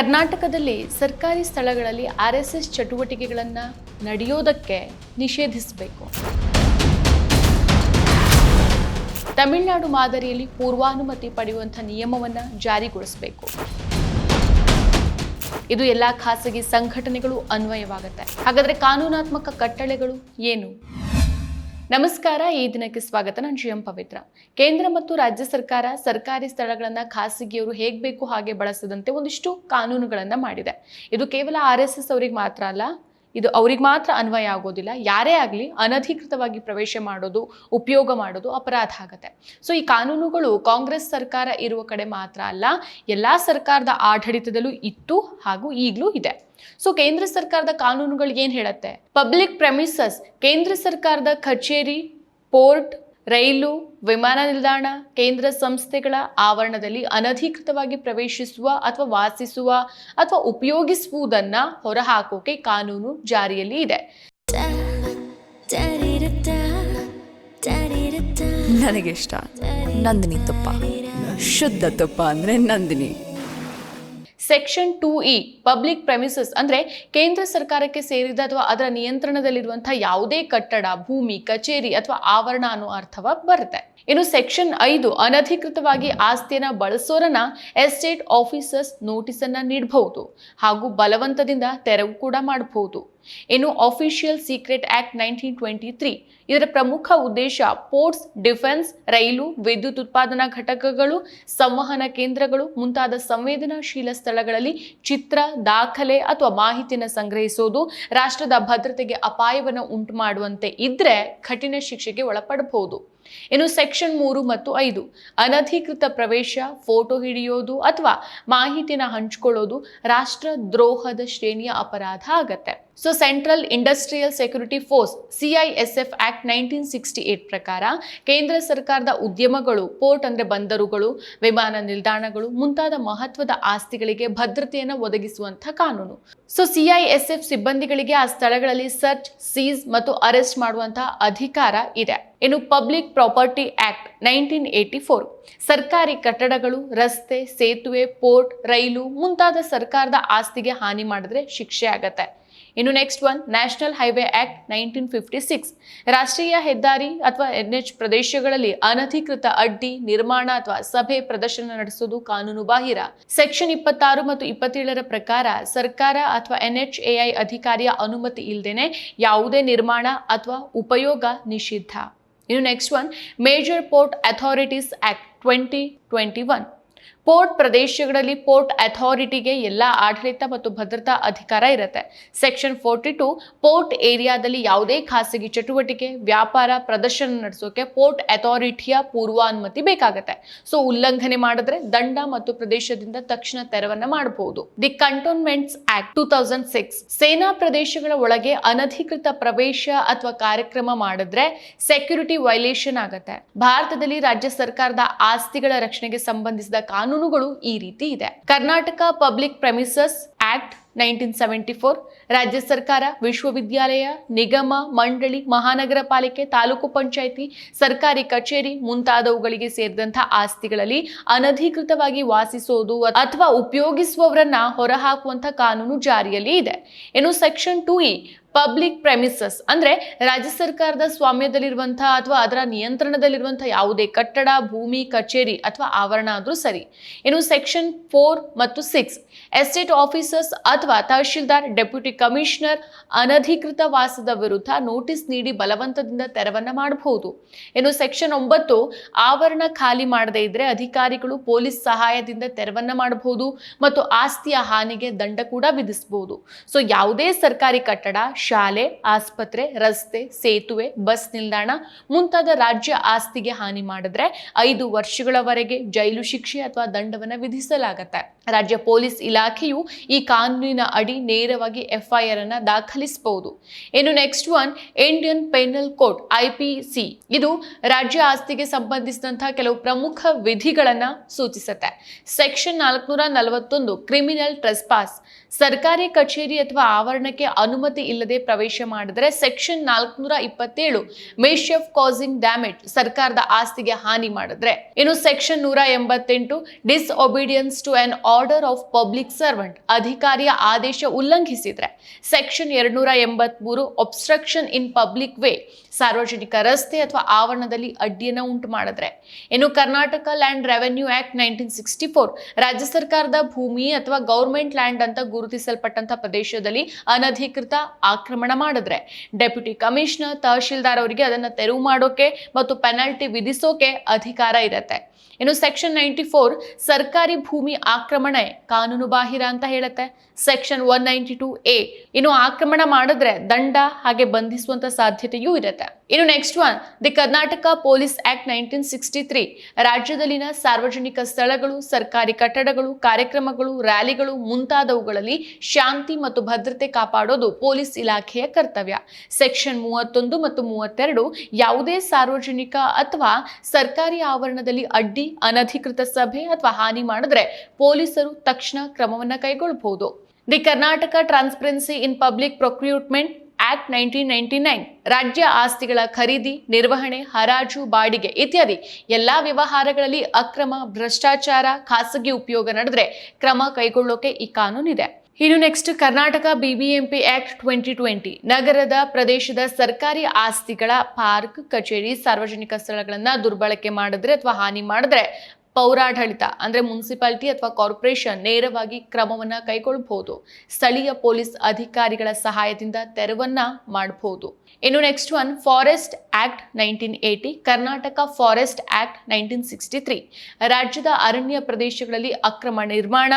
ಕರ್ನಾಟಕದಲ್ಲಿ ಸರ್ಕಾರಿ ಸ್ಥಳಗಳಲ್ಲಿ ಆರ್ ಎಸ್ ಎಸ್ ಚಟುವಟಿಕೆಗಳನ್ನು ನಡೆಯೋದಕ್ಕೆ ನಿಷೇಧಿಸಬೇಕು. ತಮಿಳುನಾಡು ಮಾದರಿಯಲ್ಲಿ ಪೂರ್ವಾನುಮತಿ ಪಡೆಯುವಂಥ ನಿಯಮವನ್ನು ಜಾರಿಗೊಳಿಸಬೇಕು. ಇದು ಎಲ್ಲ ಖಾಸಗಿ ಸಂಘಟನೆಗಳು ಅನ್ವಯವಾಗುತ್ತೆ. ಹಾಗಾದ್ರೆ ಕಾನೂನಾತ್ಮಕ ಕಟ್ಟಳೆಗಳು ಏನು? ನಮಸ್ಕಾರ, ಈ ದಿನಕ್ಕೆ ಸ್ವಾಗತ. ನಾನು ಜಿ ಎಂ ಪವಿತ್ರ. ಕೇಂದ್ರ ಮತ್ತು ರಾಜ್ಯ ಸರ್ಕಾರ ಸರ್ಕಾರಿ ಸ್ಥಳಗಳನ್ನು ಖಾಸಗಿಯವರು ಹೇಗೆ ಬೇಕು ಹಾಗೆ ಬಳಸದಂತೆ ಒಂದಿಷ್ಟು ಕಾನೂನುಗಳನ್ನು ಮಾಡಿದೆ. ಇದು ಕೇವಲ ಆರ್ ಎಸ್ ಎಸ್ ಅವರಿಗೆ ಮಾತ್ರ ಅಲ್ಲ ಇದು ಅವ್ರಿಗೆ ಮಾತ್ರ ಅನ್ವಯ ಆಗೋದಿಲ್ಲ. ಯಾರೇ ಆಗಲಿ ಅನಧಿಕೃತವಾಗಿ ಪ್ರವೇಶ ಮಾಡೋದು, ಉಪಯೋಗ ಮಾಡೋದು ಅಪರಾಧ ಆಗುತ್ತೆ. ಸೊ ಈ ಕಾನೂನುಗಳು ಕಾಂಗ್ರೆಸ್ ಸರ್ಕಾರ ಇರುವ ಕಡೆ ಮಾತ್ರ ಅಲ್ಲ, ಎಲ್ಲ ಸರ್ಕಾರದ ಆಡಳಿತದಲ್ಲೂ ಇತ್ತು ಹಾಗೂ ಈಗಲೂ ಇದೆ. ಸೊ ಕೇಂದ್ರ ಸರ್ಕಾರದ ಕಾನೂನುಗಳು ಏನು ಹೇಳುತ್ತೆ? ಪಬ್ಲಿಕ್ ಪ್ರೆಮಿಸಸ್ ಕೇಂದ್ರ ಸರ್ಕಾರದ ಕಚೇರಿ ಪೋರ್ಟ್ ರೈಲು, ವಿಮಾನ ನಿಲ್ದಾಣ, ಕೇಂದ್ರ ಸಂಸ್ಥೆಗಳ ಆವರಣದಲ್ಲಿ ಅನಧಿಕೃತವಾಗಿ ಪ್ರವೇಶಿಸುವ ಅಥವಾ ವಾಸಿಸುವ ಅಥವಾ ಉಪಯೋಗಿಸುವುದನ್ನ ಹೊರಹಾಕೋಕೆ ಕಾನೂನು ಜಾರಿಯಲ್ಲಿ ಇದೆ. ನನಗಿಷ್ಟ ನಂದಿನಿ ತುಪ್ಪ. ಶುದ್ಧ ತುಪ್ಪ ಅಂದರೆ Nandini. Section two E public premises ಅಂದ್ರೆ ಕೇಂದ್ರ ಸರ್ಕಾರಕ್ಕೆ ಸೇರಿದ ಅಥವಾ ಅದರ ನಿಯಂತ್ರಣದಲ್ಲಿರುವಂತಹ ಯಾವುದೇ ಕಟ್ಟಡ, ಭೂಮಿ, ಕಚೇರಿ ಅಥವಾ ಆವರಣ ಅನ್ನೋ ಅರ್ಥವ ಬರುತ್ತೆ. ಇನ್ನು ಸೆಕ್ಷನ್ ಐದು, ಅನಧಿಕೃತವಾಗಿ ಆಸ್ತಿಯನ್ನು ಬಳಸೋರನ್ನ ಎಸ್ಟೇಟ್ ಆಫೀಸರ್ಸ್ ನೋಟಿಸ್ ಅನ್ನ ನೀಡಬಹುದು ಹಾಗೂ ಬಲವಂತದಿಂದ ತೆರವು ಕೂಡ ಮಾಡಬಹುದು. ಇನ್ನು official secret act nineteen twenty three ಇದರ ಪ್ರಮುಖ ಉದ್ದೇಶ ಪೋರ್ಟ್ಸ್ ಡಿಫೆನ್ಸ್ ರೈಲು, ವಿದ್ಯುತ್ ಉತ್ಪಾದನಾ ಘಟಕಗಳು, ಸಂವಹನ ಕೇಂದ್ರಗಳು, ಮುಂತಾದ ಸಂವೇದನಾಶೀಲ ಸ್ಥಳಗಳಲ್ಲಿ ಚಿತ್ರ, ದಾಖಲೆ ಅಥವಾ ಮಾಹಿತಿಯನ್ನು ಸಂಗ್ರಹಿಸೋದು, ರಾಷ್ಟ್ರದ ಭದ್ರತೆಗೆ ಅಪಾಯವನ್ನು ಉಂಟು ಮಾಡುವಂತೆ ಇದ್ರೆ ಕಠಿಣ ಶಿಕ್ಷೆಗೆ ಒಳಪಡಬಹುದು. ಇನ್ನು ಸೆಕ್ಷನ್ ಮೂರು ಮತ್ತು ಐದು, ಅನಧಿಕೃತ ಪ್ರವೇಶ ಫೋಟೋ ಹಿಡಿಯೋದು ಅಥವಾ ಮಾಹಿತಿನ ಹಂಚ್ಕೊಳ್ಳೋದು ರಾಷ್ಟ್ರ ದ್ರೋಹದ ಶ್ರೇಣಿಯ ಅಪರಾಧ ಆಗತ್ತೆ. So central industrial security force CISF act nineteen sixty eight ಪ್ರಕಾರ ಕೇಂದ್ರ ಸರ್ಕಾರದ ಉದ್ಯಮಗಳು ಪೋರ್ಟ್ ಅಂದರೆ ಬಂದರುಗಳು, ವಿಮಾನ ನಿಲ್ದಾಣಗಳು ಮುಂತಾದ ಮಹತ್ವದ ಆಸ್ತಿಗಳಿಗೆ ಭದ್ರತೆಯನ್ನು ಒದಗಿಸುವಂಥ ಕಾನೂನು. ಸೊ ಸಿಐಎಸ್ಎಫ್ ಸಿಬ್ಬಂದಿಗಳಿಗೆ ಆ ಸ್ಥಳಗಳಲ್ಲಿ ಸರ್ಚ್ ಸೀಸ್ ಮತ್ತು ಅರೆಸ್ಟ್ ಮಾಡುವಂತಹ ಅಧಿಕಾರ ಇದೆ. ಇನ್ನು public property act nineteen eighty four ಸರ್ಕಾರಿ ಕಟ್ಟಡಗಳು, ರಸ್ತೆ, ಸೇತುವೆ ಪೋರ್ಟ್ ರೈಲು ಮುಂತಾದ ಸರ್ಕಾರದ ಆಸ್ತಿಗೆ ಹಾನಿ ಮಾಡಿದ್ರೆ ಶಿಕ್ಷೆ ಆಗತ್ತೆ. ಇನ್ನು next one national highway act nineteen fifty six ರಾಷ್ಟ್ರೀಯ ಹೆದ್ದಾರಿ ಅಥವಾ ಎನ್ ಎಚ್ ಪ್ರದೇಶಗಳಲ್ಲಿ ಅನಧಿಕೃತ ಅಡ್ಡಿ, ನಿರ್ಮಾಣ ಅಥವಾ ಸಭೆ ಪ್ರದರ್ಶನ ನಡೆಸುವುದು ಕಾನೂನು ಬಾಹಿರ. ಸೆಕ್ಷನ್ ಇಪ್ಪತ್ತಾರು ಮತ್ತು ಇಪ್ಪತ್ತೇಳರ ಪ್ರಕಾರ ಸರ್ಕಾರ ಅಥವಾ ಎನ್ಎಚ್ಎಐ ಅಧಿಕಾರಿಯ ಅನುಮತಿ ಇಲ್ಲದೇನೆ ಯಾವುದೇ ನಿರ್ಮಾಣ ಅಥವಾ ಉಪಯೋಗ ನಿಷಿದ್ಧ. ಇನ್ನು next one major port authorities act twenty twenty one port ಪ್ರದೇಶಗಳಲ್ಲಿ ಪೋರ್ಟ್ ಅಥಾರಿಟಿಗೆ ಎಲ್ಲ ಆಡಳಿತ ಮತ್ತು ಭದ್ರತಾ ಅಧಿಕಾರ ಇರುತ್ತೆ. ಸೆಕ್ಷನ್ ಫೋರ್ಟಿ ಟು ಪೋರ್ಟ್ ಏರಿಯಾದಲ್ಲಿ ಯಾವುದೇ ಖಾಸಗಿ ಚಟುವಟಿಕೆ, ವ್ಯಾಪಾರ ಪ್ರದರ್ಶನ ನಡೆಸೋಕೆ ಪೋರ್ಟ್ ಅಥಾರಿಟಿಯ ಪೂರ್ವಾನುಮತಿ ಬೇಕಾಗುತ್ತೆ. ಸೊ, ಉಲ್ಲಂಘನೆ ಮಾಡಿದ್ರೆ ದಂಡ ಮತ್ತು ಪ್ರದೇಶದಿಂದ ತಕ್ಷಣ ತೆರವನ್ನ ಮಾಡಬಹುದು the cantonments act two thousand six ಸೇನಾ ಪ್ರದೇಶಗಳ ಒಳಗೆ ಅನಧಿಕೃತ ಪ್ರವೇಶ ಅಥವಾ ಕಾರ್ಯಕ್ರಮ ಮಾಡಿದ್ರೆ ಸೆಕ್ಯೂರಿಟಿ ವೈಲೇಷನ್ ಆಗುತ್ತೆ. ಭಾರತದಲ್ಲಿ ರಾಜ್ಯ ಸರ್ಕಾರದ ಆಸ್ತಿಗಳ ರಕ್ಷಣೆಗೆ ಸಂಬಂಧಿಸಿದ ಕಾನೂನುಗಳು ಈ ರೀತಿ ಇದೆ. Karnataka public premises act nineteen seventy four ರಾಜ್ಯ ಸರ್ಕಾರ, ವಿಶ್ವವಿದ್ಯಾಲಯ, ನಿಗಮ, ಮಂಡಳಿ, ಮಹಾನಗರ ಪಾಲಿಕೆ, ತಾಲೂಕು ಪಂಚಾಯಿತಿ, ಸರ್ಕಾರಿ ಕಚೇರಿ ಮುಂತಾದವುಗಳಿಗೆ ಸೇರಿದಂತಹ ಆಸ್ತಿಗಳಲ್ಲಿ ಅನಧಿಕೃತವಾಗಿ ವಾಸಿಸೋದು ಅಥವಾ ಉಪಯೋಗಿಸುವವರನ್ನ ಹೊರಹಾಕುವಂತಹ ಕಾನೂನು ಜಾರಿಯಲ್ಲಿ ಇದೆ. ಇನ್ನು section two E public premises ಅಂದ್ರೆ ರಾಜ್ಯ ಸರ್ಕಾರದ ಸ್ವಾಮ್ಯದಲ್ಲಿರುವಂತಹ ಅಥವಾ ಅದರ ನಿಯಂತ್ರಣದಲ್ಲಿರುವಂತಹ ಯಾವುದೇ ಕಟ್ಟಡ, ಭೂಮಿ, ಕಚೇರಿ ಅಥವಾ ಆವರಣ ಆದರೂ ಸರಿ. ಇನ್ನು ಸೆಕ್ಷನ್ ಫೋರ್ ಮತ್ತು ಸಿಕ್ಸ್ ಎಸ್ಟೇಟ್ ಆಫೀಸರ್ಸ್ ಅಥವಾ ತಹಶೀಲ್ದಾರ್ ಡೆಪ್ಯೂಟಿ ಕಮಿಷನರ್ ಅನಧಿಕೃತ ವಾಸದ ವಿರುದ್ಧ ನೋಟಿಸ್ ನೀಡಿ ಬಲವಂತದಿಂದ ತೆರವನ್ನ ಮಾಡಬಹುದು. ಇನ್ನು ಸೆಕ್ಷನ್ ಒಂಬತ್ತು, ಆವರಣ ಖಾಲಿ ಮಾಡದೇ ಇದ್ರೆ ಅಧಿಕಾರಿಗಳು ಪೊಲೀಸ್ ಸಹಾಯದಿಂದ ತೆರವನ್ನ ಮಾಡಬಹುದು ಮತ್ತು ಆಸ್ತಿಯ ಹಾನಿಗೆ ದಂಡ ಕೂಡ ವಿಧಿಸಬಹುದು. ಸೊ ಯಾವುದೇ ಸರ್ಕಾರಿ ಕಟ್ಟಡ ಶಾಲೆ, ಆಸ್ಪತ್ರೆ, ರಸ್ತೆ, ಸೇತುವೆ, ಬಸ್ ನಿಲ್ದಾಣ ಮುಂತಾದ ರಾಜ್ಯ ಆಸ್ತಿಗೆ ಹಾನಿ ಮಾಡಿದ್ರೆ ಐದು ವರ್ಷಗಳವರೆಗೆ ಜೈಲು ಶಿಕ್ಷೆ ಅಥವಾ ದಂಡವನ್ನು ವಿಧಿಸಲಾಗುತ್ತೆ. ರಾಜ್ಯ ಪೊಲೀಸ್ ಇಲಾಖೆಯು ಈ ಕಾನೂನಿನ ಅಡಿ ನೇರವಾಗಿ ಎಫ್ಐಆರ್ ಅನ್ನ ದಾಖಲಿಸಬಹುದು ಇನ್ನು next one, Indian penal code IPC ಇದು ರಾಜ್ಯ ಆಸ್ತಿಗೆ ಸಂಬಂಧಿಸಿದಂತಹ ಕೆಲವು ಪ್ರಮುಖ ವಿಧಿಗಳನ್ನ ಸೂಚಿಸುತ್ತೆ. ಸೆಕ್ಷನ್ ನಾಲ್ಕುನೂರ ನಲವತ್ತೊಂದು, ಕ್ರಿಮಿನಲ್ ಟ್ರೆಸ್ಪಾಸ್. ಸರ್ಕಾರಿ ಕಚೇರಿ ಅಥವಾ ಆವರಣಕ್ಕೆ ಅನುಮತಿ ಇಲ್ಲದೆ ಇಲ್ಲದೆ ಪ್ರವೇಶ ಮಾಡಿದರೆ ಸೆಕ್ಷನ್ ನಾಲ್ಕುನೂರ ಇಪ್ಪತ್ತೇಳು ಮೇಶ್ ಕಾಸಿಂಗ್ ಡ್ಯಾಮೇಜ್ ಸರ್ಕಾರದ ಆಸ್ತಿಗೆ ಹಾನಿ ಮಾಡಿದ್ರೆ. ಇನ್ನು ಸೆಕ್ಷನ್ ನೂರ ಎಂಬತ್ತೆಂಟು disobedience to an order of public servant ಅಧಿಕಾರಿಯ ಆದೇಶ ಉಲ್ಲಂಘಿಸಿದ್ರೆ. ಸೆಕ್ಷನ್ ಎರಡ್ನೂರ ಎಂಬತ್ಮೂರು ಒಬ್ಸ್ಟ್ರಕ್ಷನ್ ಇನ್ ಪಬ್ಲಿಕ್ ವೇ ಸಾರ್ವಜನಿಕ ರಸ್ತೆ ಅಥವಾ ಆವರಣದಲ್ಲಿ ಅಡ್ಡಿಯನ್ನು ಉಂಟು ಮಾಡಿದ್ರೆ. ಇನ್ನು Karnataka land revenue act nineteen sixty four ರಾಜ್ಯ ಸರ್ಕಾರದ ಭೂಮಿ ಅಥವಾ ಗೌರ್ಮೆಂಟ್ ಲ್ಯಾಂಡ್ ಅಂತ ಗುರುತಿಸಲ್ಪಟ್ಟಂತಹ ಪ್ರದೇಶದಲ್ಲಿ ಅನಧಿಕೃತ ಆಕ್ರಮಣ ಮಾಡಿದ್ರೆ. ಡೆಪ್ಯೂಟಿ ಕಮಿಷನರ್ ತಹಶೀಲ್ದಾರ್ ಅವರಿಗೆ ಅದನ್ನು ತೆರವು ಮಾಡೋಕೆ ಮತ್ತು ಪೆನಾಲ್ಟಿ ವಿಧಿಸೋಕೆ ಅಧಿಕಾರ ಇರತ್ತೆ. ಇನ್ನು ಸೆಕ್ಷನ್ ನೈಂಟಿ ಫೋರ್ ಸರ್ಕಾರಿ ಭೂಮಿ ಆಕ್ರಮಣ ಕಾನೂನು ಬಾಹಿರ ಅಂತ ಹೇಳುತ್ತೆ. Section one ninety two A ಇನ್ನು ಆಕ್ರಮಣ ಮಾಡಿದ್ರೆ ದಂಡ ಹಾಗೆ ಬಂಧಿಸುವಂತ ಸಾಧ್ಯತೆಯೂ ಇರುತ್ತೆ. ಇನ್ನು next one, the Karnataka police act nineteen sixty three ರಾಜ್ಯದಲ್ಲಿನ ಸಾರ್ವಜನಿಕ ಸ್ಥಳಗಳು, ಸರ್ಕಾರಿ ಕಟ್ಟಡಗಳು, ಕಾರ್ಯಕ್ರಮಗಳು, ರ್ಯಾಲಿಗಳು ಮುಂತಾದವುಗಳಲ್ಲಿ ಶಾಂತಿ ಮತ್ತು ಭದ್ರತೆ ಕಾಪಾಡೋದು ಪೊಲೀಸ್ ಇಲಾಖೆಯ ಕರ್ತವ್ಯ. ಸೆಕ್ಷನ್ ಮೂವತ್ತೊಂದು ಮತ್ತು ಮೂವತ್ತೆರಡು ಯಾವುದೇ ಸಾರ್ವಜನಿಕ ಅಥವಾ ಸರ್ಕಾರಿ ಆವರಣದಲ್ಲಿ ಅಡ್ಡಿ ಅನಧಿಕೃತ ಸಭೆ ಅಥವಾ ಹಾನಿ ಮಾಡಿದ್ರೆ ಪೊಲೀಸರು ತಕ್ಷಣ ಕ್ರಮವನ್ನು ಕೈಗೊಳ್ಳಬಹುದು. The Karnataka transparency in public procurement act nineteen ninety nine, ರಾಜ್ಯ ಆಸ್ತಿಗಳ ಖರೀದಿ, ನಿರ್ವಹಣೆ, ಹರಾಜು, ಬಾಡಿಗೆ ಇತ್ಯಾದಿ ಎಲ್ಲಾ ವ್ಯವಹಾರಗಳಲ್ಲಿ ಅಕ್ರಮ ಭ್ರಷ್ಟಾಚಾರ, ಖಾಸಗಿ ಉಪಯೋಗ ನಡೆದ್ರೆ ಕ್ರಮ ಕೈಗೊಳ್ಳೋಕೆ ಈ ಕಾನೂನಿದೆ. ಇನ್ನು next Karnataka BBMP act twenty twenty ನಗರದ ಪ್ರದೇಶದ ಸರ್ಕಾರಿ ಆಸ್ತಿಗಳ ಪಾರ್ಕ್, ಕಚೇರಿ, ಸಾರ್ವಜನಿಕ ಸ್ಥಳಗಳನ್ನು ದುರ್ಬಳಕೆ ಮಾಡಿದ್ರೆ ಅಥವಾ ಹಾನಿ ಮಾಡಿದ್ರೆ ಪೌರಾಡಳಿತ, ಅಂದ್ರೆ ಮುನ್ಸಿಪಾಲಿಟಿ ಅಥವಾ ಕಾರ್ಪೊರೇಷನ್ ನೇರವಾಗಿ ಕ್ರಮವನ್ನ ಕೈಗೊಳ್ಳಬಹುದು ಸ್ಥಳೀಯ ಪೊಲೀಸ್ ಅಧಿಕಾರಿಗಳ ಸಹಾಯದಿಂದ ತೆರವನ್ನ ಮಾಡಬಹುದು. ಇನ್ನು next one forest act nineteen eighty Karnataka forest act nineteen sixty three ರಾಜ್ಯದ ಅರಣ್ಯ ಪ್ರದೇಶಗಳಲ್ಲಿ ಅಕ್ರಮ ನಿರ್ಮಾಣ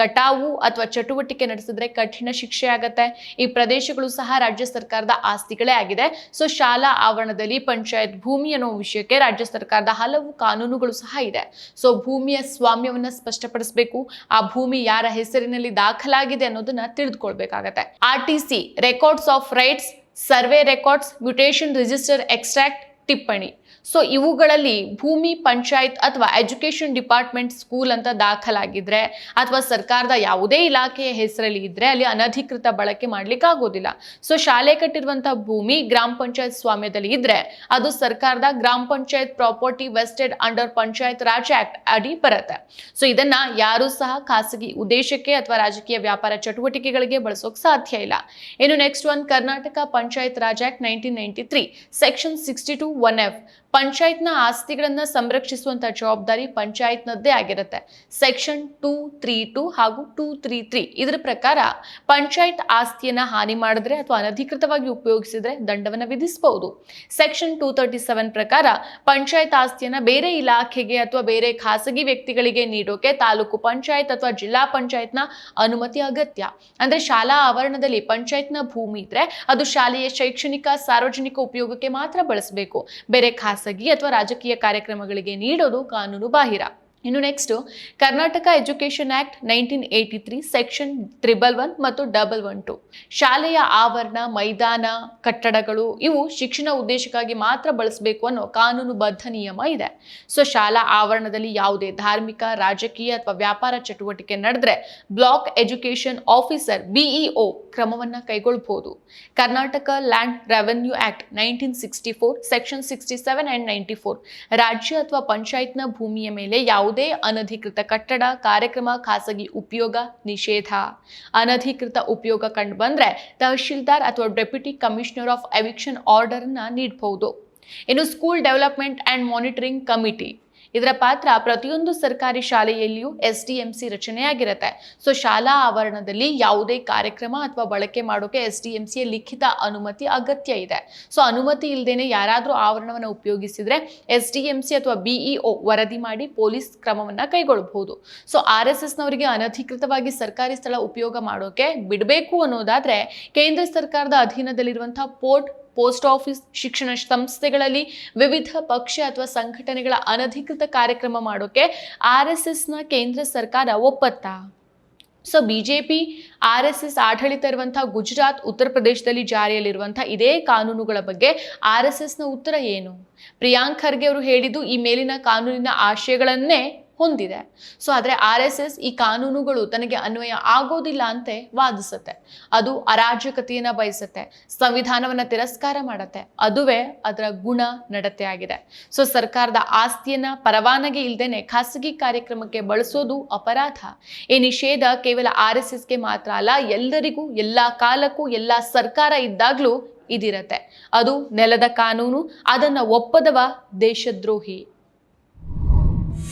ಕಟಾವು ಅಥವಾ ಚಟುವಟಿಕೆ ನಡೆಸಿದ್ರೆ ಕಠಿಣ ಶಿಕ್ಷೆ ಆಗತ್ತೆ. ಈ ಪ್ರದೇಶಗಳು ಸಹ ರಾಜ್ಯ ಸರ್ಕಾರದ ಆಸ್ತಿಗಳೇ ಆಗಿದೆ. ಸೊ ಶಾಲಾ ಆವರಣದಲ್ಲಿ ಪಂಚಾಯತ್ ಭೂಮಿ ಅನ್ನೋ ವಿಷಯಕ್ಕೆ ರಾಜ್ಯ ಸರ್ಕಾರದ ಹಲವು ಕಾನೂನುಗಳು ಸಹ ಇದೆ. ಸೊ ಭೂಮಿಯ ಸ್ವಾಮ್ಯವನ್ನ ಸ್ಪಷ್ಟಪಡಿಸಬೇಕು. ಆ ಭೂಮಿ ಯಾರ ಹೆಸರಿನಲ್ಲಿ ದಾಖಲಾಗಿದೆ ಅನ್ನೋದನ್ನ ತಿಳಿದುಕೊಳ್ಬೇಕಾಗತ್ತೆ. R T C records of rights survey records mutation register extract ಟಿಪ್ಪಣಿ. ಸೊ ಇವುಗಳಲ್ಲಿ ಭೂಮಿ, ಪಂಚಾಯತ್ ಅಥವಾ ಎಜುಕೇಷನ್ ಡಿಪಾರ್ಟ್ಮೆಂಟ್ ಸ್ಕೂಲ್ ಅಂತ ದಾಖಲಾಗಿದ್ರೆ ಅಥವಾ ಸರ್ಕಾರದ ಯಾವುದೇ ಇಲಾಖೆಯ ಹೆಸರಲ್ಲಿ ಇದ್ರೆ ಅಲ್ಲಿ ಅನಧಿಕೃತ ಬಳಕೆ ಮಾಡ್ಲಿಕ್ಕೆ ಆಗೋದಿಲ್ಲ. ಸೊ ಶಾಲೆ ಕಟ್ಟಿರುವಂತಹ ಭೂಮಿ ಗ್ರಾಮ ಪಂಚಾಯತ್ ಸ್ವಾಮ್ಯದಲ್ಲಿ ಇದ್ರೆ ಅದು ಸರ್ಕಾರದ ಗ್ರಾಮ panchayat property vested under panchayat raj act ಅಡಿ ಬರುತ್ತೆ. ಸೊ ಇದನ್ನ ಯಾರು ಸಹ ಖಾಸಗಿ ಉದ್ದೇಶಕ್ಕೆ ಅಥವಾ ರಾಜಕೀಯ ವ್ಯಾಪಾರ ಚಟುವಟಿಕೆಗಳಿಗೆ ಬಳಸೋಕೆ ಸಾಧ್ಯ ಇಲ್ಲ. ಇನ್ನು next one Karnataka panchayat raj act nineteen ninety three section sixty two one F ಪಂಚಾಯತ್ನ ಆಸ್ತಿಗಳನ್ನ ಸಂರಕ್ಷಿಸುವಂತ ಜವಾಬ್ದಾರಿ ಪಂಚಾಯತ್ನದ್ದೇ ಆಗಿರುತ್ತೆ. ಸೆಕ್ಷನ್ ಟೂ ತ್ರೀ ಟು ಹಾಗೂ ಟೂ ತ್ರೀ ತ್ರೀ ಇದರ ಪ್ರಕಾರ ಪಂಚಾಯತ್ ಆಸ್ತಿಯನ್ನ ಹಾನಿ ಮಾಡಿದ್ರೆ ಅಥವಾ ಅನಧಿಕೃತವಾಗಿ ಉಪಯೋಗಿಸಿದ್ರೆ ದಂಡವನ್ನ ವಿಧಿಸಬಹುದು ಸೆಕ್ಷನ್ ಟೂ ತರ್ಟಿ ಸೆವೆನ್ ಪ್ರಕಾರ ಪಂಚಾಯತ್ ಆಸ್ತಿಯನ್ನ ಬೇರೆ ಇಲಾಖೆಗೆ ಅಥವಾ ಬೇರೆ ಖಾಸಗಿ ವ್ಯಕ್ತಿಗಳಿಗೆ ನೀಡೋಕೆ ತಾಲೂಕು ಪಂಚಾಯತ್ ಅಥವಾ ಜಿಲ್ಲಾ ಪಂಚಾಯತ್ನ ಅನುಮತಿ ಅಗತ್ಯ. ಅಂದ್ರೆ ಶಾಲಾ ಆವರಣದಲ್ಲಿ ಪಂಚಾಯತ್ನ ಭೂಮಿ ಇದ್ರೆ ಅದು ಶಾಲೆಯ ಶೈಕ್ಷಣಿಕ ಸಾರ್ವಜನಿಕ ಉಪಯೋಗಕ್ಕೆ ಮಾತ್ರ ಬಳಸಬೇಕು. ಬೇರೆ ಖಾಸಗಿ ಅಥವಾ ರಾಜಕೀಯ ಕಾರ್ಯಕ್ರಮಗಳಿಗೆ ನೀಡೋದು ಕಾನೂನು ಬಾಹಿರ. ಇನ್ನು next Karnataka education act nineteen eighty three section triple one ಮತ್ತು ಡಬಲ್ ಒನ್ ಟು ಶಾಲೆಯ ಆವರಣ, ಮೈದಾನ, ಕಟ್ಟಡಗಳು ಇವು ಶಿಕ್ಷಣ ಉದ್ದೇಶಕ್ಕಾಗಿ ಮಾತ್ರ ಬಳಸಬೇಕು ಅನ್ನೋ ಕಾನೂನುಬದ್ಧ ನಿಯಮ ಇದೆ. ಸೊ ಶಾಲಾ ಆವರಣದಲ್ಲಿ ಯಾವುದೇ ಧಾರ್ಮಿಕ, ರಾಜಕೀಯ ಅಥವಾ ವ್ಯಾಪಾರ ಚಟುವಟಿಕೆ ನಡೆದ್ರೆ ಬ್ಲಾಕ್ ಎಜುಕೇಷನ್ ಆಫೀಸರ್ ಬಿಇಒ ಕ್ರಮವನ್ನು ಕೈಗೊಳ್ಳಬಹುದು Karnataka land revenue act nineteen sixty four section sixty seven and ninety four ರಾಜ್ಯ ಅಥವಾ ಪಂಚಾಯತ್ನ ಭೂಮಿಯ ಮೇಲೆ ಯಾವುದೇ ಅನಧಿಕೃತ ಕಟ್ಟಡ, ಕಾರ್ಯಕ್ರಮ, ಖಾಸಗಿ ಉಪಯೋಗ, ನಿಷೇಧ. ಅನಧಿಕೃತ ಉಪಯೋಗ ಕಂಡು ಬಂದ್ರೆ ತಹಶೀಲ್ದಾರ್ ಅಥವಾ deputy commissioner of eviction order ಅನ್ನ ನೀಡಬಹುದು. ಇನ್ನು school development and monitoring committee. ಇದರ ಪಾತ್ರ ಪ್ರತಿಯೊಂದು ಸರ್ಕಾರಿ ಶಾಲೆಯಲ್ಲಿಯೂ ಎಸ್ ಡಿ ಎಂ ಸಿ ರಚನೆಯಾಗಿರುತ್ತೆ. ಸೊ ಶಾಲಾ ಆವರಣದಲ್ಲಿ ಯಾವುದೇ ಕಾರ್ಯಕ್ರಮ ಅಥವಾ ಬಳಕೆ ಮಾಡೋಕೆ ಎಸ್ ಡಿ ಎಂ ಸಿಯ ಲಿಖಿತ ಅನುಮತಿ ಅಗತ್ಯ ಇದೆ. ಸೊ ಅನುಮತಿ ಇಲ್ಲದೇನೆ ಯಾರಾದರೂ ಆವರಣವನ್ನು ಉಪಯೋಗಿಸಿದ್ರೆ ಎಸ್ ಡಿ ಎಂ ಸಿ ಅಥವಾ ಬಿಇಒ ವರದಿ ಮಾಡಿ ಪೊಲೀಸ್ ಕ್ರಮವನ್ನ ಕೈಗೊಳ್ಳಬಹುದು ಸೊ ಆರ್ ಎಸ್ ಎಸ್ನವರಿಗೆ ಅನಧಿಕೃತವಾಗಿ ಸರ್ಕಾರಿ ಸ್ಥಳ ಉಪಯೋಗ ಮಾಡೋಕೆ ಬಿಡಬೇಕು ಅನ್ನೋದಾದ್ರೆ ಕೇಂದ್ರ ಸರ್ಕಾರದ ಅಧೀನದಲ್ಲಿರುವಂತಹ ಪೋರ್ಟ್ ಪೋಸ್ಟ್ ಆಫೀಸ್, ಶಿಕ್ಷಣ ಸಂಸ್ಥೆಗಳಲ್ಲಿ ವಿವಿಧ ಪಕ್ಷ ಅಥವಾ ಸಂಘಟನೆಗಳ ಅನಧಿಕೃತ ಕಾರ್ಯಕ್ರಮ ಮಾಡೋಕೆ ಆರ್ ಎಸ್ ಎಸ್ನ ಕೇಂದ್ರ ಸರ್ಕಾರ ಒಪ್ಪತ್ತಾ? So BJP R S S ಆಡಳಿತ ಇರುವಂತಹ ಗುಜರಾತ್, ಉತ್ತರ ಪ್ರದೇಶದಲ್ಲಿ ಜಾರಿಯಲ್ಲಿರುವಂತಹ ಇದೇ ಕಾನೂನುಗಳ ಬಗ್ಗೆ ಆರ್ ಎಸ್ ಎಸ್ನ ಉತ್ತರ ಏನು? ಪ್ರಿಯಾಂಕ್ ಖರ್ಗೆ ಅವರು ಹೇಳಿದ್ದು ಈ ಮೇಲಿನ ಕಾನೂನಿನ ಆಶಯಗಳನ್ನೇ ಹೊಂದಿದೆ. ಸೊ ಆದರೆ ಆರ್ ಎಸ್ ಎಸ್ ಈ ಕಾನೂನುಗಳು ತನಗೆ ಅನ್ವಯ ಆಗೋದಿಲ್ಲ ಅಂತೆ ವಾದಿಸುತ್ತೆ. ಅದು ಅರಾಜಕತೆಯನ್ನು ಬಯಸುತ್ತೆ, ಸಂವಿಧಾನವನ್ನು ತಿರಸ್ಕಾರ ಮಾಡುತ್ತೆ, ಅದುವೇ ಅದರ ಗುಣ ನಡತೆ ಆಗಿದೆ. ಸೊ ಸರ್ಕಾರದ ಆಸ್ತಿಯನ್ನ ಪರವಾನಗಿ ಇಲ್ದೇನೆ ಖಾಸಗಿ ಕಾರ್ಯಕ್ರಮಕ್ಕೆ ಬಳಸೋದು ಅಪರಾಧ. ಈ ನಿಷೇಧ ಕೇವಲ ಆರ್ ಎಸ್ ಎಸ್ಗೆ ಮಾತ್ರ ಅಲ್ಲ, ಎಲ್ಲರಿಗೂ, ಎಲ್ಲ ಕಾಲಕ್ಕೂ, ಎಲ್ಲ ಸರ್ಕಾರ ಇದ್ದಾಗಲೂ ಇದಿರತ್ತೆ. ಅದು ನೆಲದ ಕಾನೂನು, ಅದನ್ನು ಒಪ್ಪದವ ದೇಶದ್ರೋಹಿ.